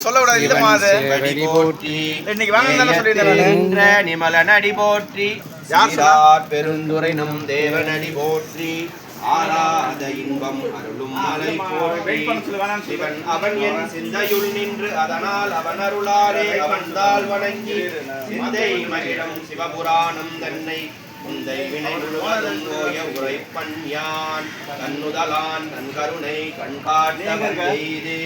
சொல்லக்கூடாது சேவடி போற்றி. இன்னைக்கு வாங்க தானே சொல்லியிருந்தேன் நானு. என்ற நிமலனடி போற்றி. யார் சொன்னா? சீரார் பெருந்துரை நம் தேவனடி போற்றி. ஆராத இன்பம் அருளும் மலை போற்றி. சிவன் அவன் என் சிந்தையுள் நின்று அதனால் அவன் அருளாரே அவன் தாள் வணங்கி சிந்தை மகிழும் சிவபுராணம் தன்னை முந்தை வினை முழுவதும் நோய யான் கண்ணுதலான் நன்கருணை கருணை கண்காட்ட செய்து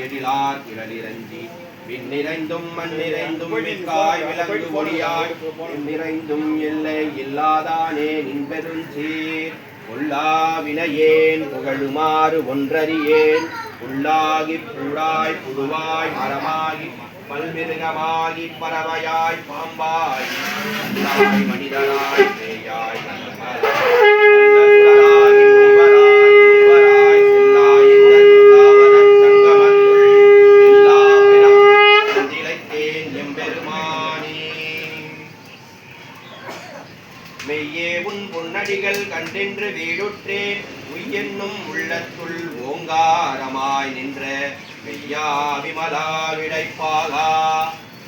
எழிலார் கிழலிரஞ்சி விண்ணிறைந்தும் மண்ணிறைந்தும் மிக்காய் விலங்கு ஒளியாய் நிறைந்தும் இல்லை இல்லாதானே நின் பெருஞ்சீர் வினையேன் புகழுமாறு ஒன்றறியேன். உள்ளாகி பூடாய் புழுவாய் மரமாகி பல்மிருகமாகி பறவையாய் பாம்பாய். மனிதராய் மெய்யே உன் பொன்னடிகள் கண்டென்று வீடுற்றேன் உய்யென்னும் உள்ளத்துள் ஓங்காரமாய் நின்ற மெய்யா விமலா விடைப்பாகா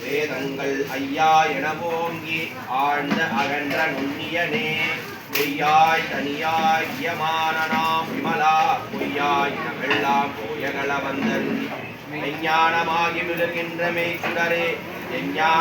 வேதங்கள் ஐயா என ஓங்கி ஆழ்ந்த அகன்ற நுண்ணியனே. பொய்யாய் தனியாய் இயமான விமலா. பொய்யாய் இனமெல்லாம் போயகள வந்தருளி. மெய்ஞானமாகி விழுகின்ற மெய்சுடரே எஞ்ஞான